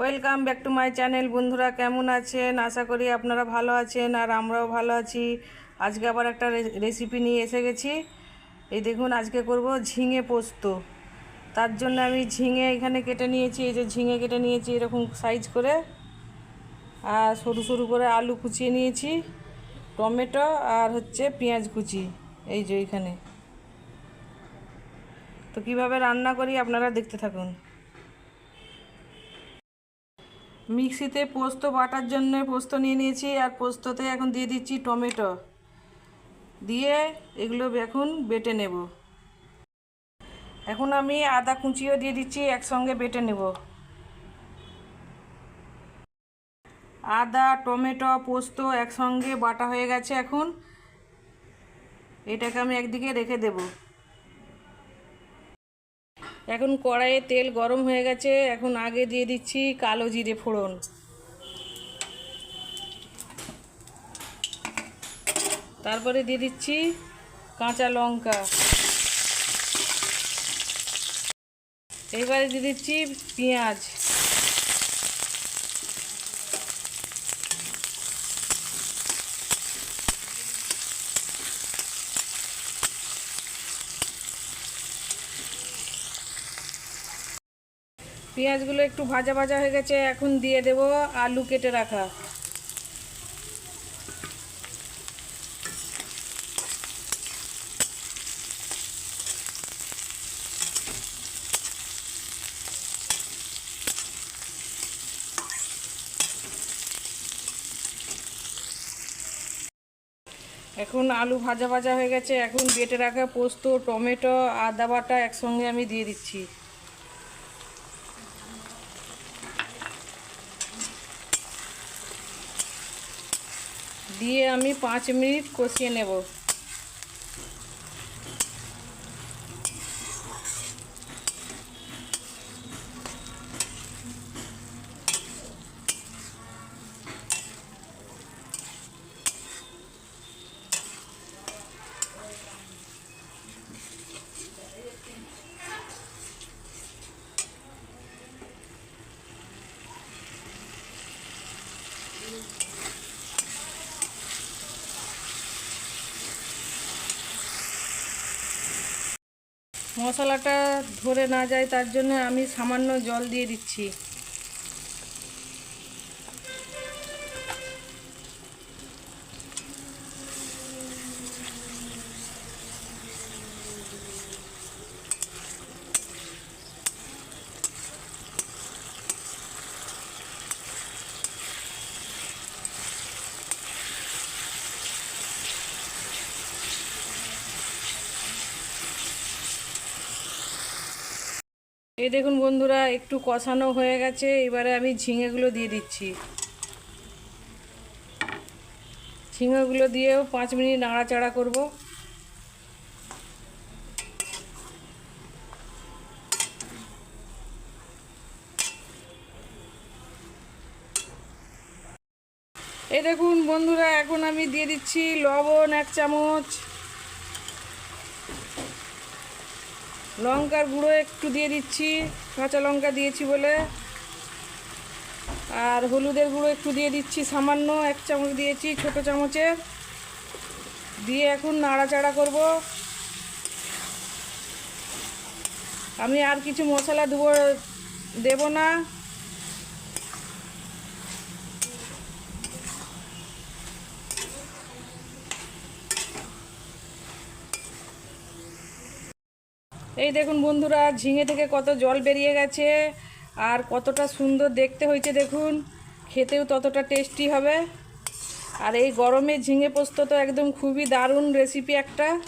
Welcome back to my channel. বন্ধুরা, কেমন আছেন? আশা করি আপনারা ভালো আছেন আর আমরাও ভালো আছি। আজকে আবার একটা রেসিপি নিয়ে এসে গেছি। এই দেখুন, আজকে করব ঝিঙে পোস্ত। তার জন্য আমি ঝিঙে এখানে কেটে নিয়েছি, এই যে ঝিঙে কেটে নিয়েছি এরকম সাইজ করে। আর সরু সরু করে আলু কুচিয়ে নিয়েছি, টমেটো আর হচ্ছে পেঁয়াজ কুচি, এই যে এখানে। তো কীভাবে রান্না করি আপনারা দেখতে থাকুন। মিক্সিতে পোস্ত বাটার জন্য পোস্ত নিয়ে নিয়েছি আর পোস্ততে এখন দিয়ে দিচ্ছি টমেটো। দিয়ে এগুলো এখন বেটে নেব। এখন আমি আদা কুচিও দিয়ে দিচ্ছি, একসঙ্গে বেটে নেব। আদা, টমেটো, পোস্ত একসঙ্গে বাটা হয়ে গেছে এখন। এটাকে আমি একদিকে রেখে দেব। এখন কড়াইয়ে তেল গরম হয়ে গেছে। এখন আগে দিয়ে দিচ্ছি কালো জিরে ফোড়ন। তারপরে দিয়ে দিচ্ছি কাঁচা লঙ্কা। এবারে দিয়ে দিচ্ছি পেঁয়াজ। পেঁয়াজগুলো একটু ভাজা ভাজা হয়ে গেছে, এখন দিয়ে দেব আলু কেটে রাখা। এখন আলু ভাজা ভাজা হয়ে গেছে, এখন বেটে রাখা পোস্ত, টমেটো, আদা বাটা একসঙ্গে আমি দিয়ে দিচ্ছি। দিয়ে আমি পাঁচ মিনিট কষিয়ে নেব। মশলাটা ধরে না যায় তার জন্য আমি সামান্য জল দিয়ে দিচ্ছি। এই দেখুন বন্ধুরা, একটু কষানো হয়ে গেছে, এবারে আমি ঝিঙেগুলো দিয়ে দিচ্ছি। ঝিঙেগুলো দিয়েও পাঁচ মিনিট নাড়াচাড়া করব। এই দেখুন বন্ধুরা, এখন আমি দিয়ে দিচ্ছি লবণ এক চামচ। লঙ্কার গুঁড়ো একটু দিয়ে দিচ্ছি, কাঁচা লঙ্কা দিয়েছি বলে। আর হলুদের গুঁড়ো একটু দিয়ে দিচ্ছি, সামান্য এক চামচ দিয়েছি ছোট চামচের দিয়ে এখন নাড়াচাড়া করব। আমি আর কিছু মশলা দেবো, দেব না। এই দেখুন বন্ধুরা, ঝিঙে থেকে কত জল বেরিয়ে গেছে আর কতটা সুন্দর দেখতে হয়েছে দেখুন। খেতেও ততটা টেস্টি হবে। আর এই গরমে ঝিঙে পোস্ত তো একদম খুবই দারুণ রেসিপি একটা।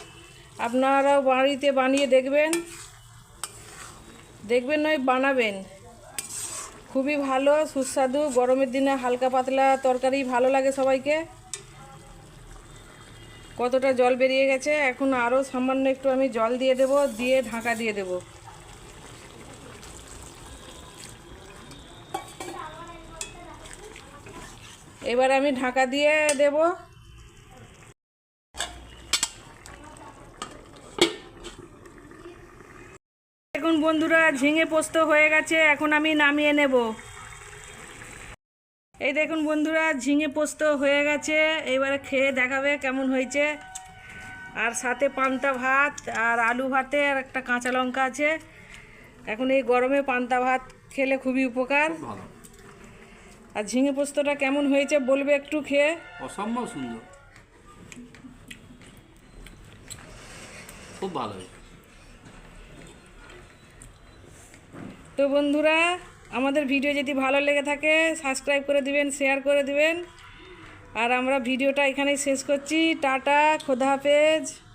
আপনারাও বাড়িতে বানিয়ে দেখবেন। দেখবেন নয়, বানাবেন। খুবই ভালো, সুস্বাদু, গরমের দিনে হালকা পাতলা তরকারি ভালো লাগে সবাইকে। কতটা জল বেরিয়ে গেছে, এখন আরও সামান্য একটু আমি জল দিয়ে দেব, দিয়ে ঢাকা দিয়ে দেব। এবার আমি ঢাকা দিয়ে দেব। এখন বন্ধুরা, ঝিঙে পোস্ত হয়ে গেছে, এখন আমি নামিয়ে নেব। এই দেখুন বন্ধুরা ঝিঙে পোস্ত হয়ে গেছে। এবারে খেয়ে দেখাবে কেমন হয়েছে। আর সাথে পান্তা ভাত আর আলু ভাতে আর একটা কাঁচা লঙ্কা আছে। এখন এই গরমে পান্তা ভাত খেলে খুবই উপকার। আর ঝিঙে পোস্তটা কেমন হয়েছে বলবে একটু খেয়ে। অসম্ভব সুন্দর। খুব ভালো তো বন্ধুরা আমাদের ভিডিও যদি ভালো লেগে থাকে সাবস্ক্রাইব করে দিবেন শেয়ার করে দিবেন। আর আমরা ভিডিওটা এখানেই শেষ করছি। টাটা, খোদা হাফেজ।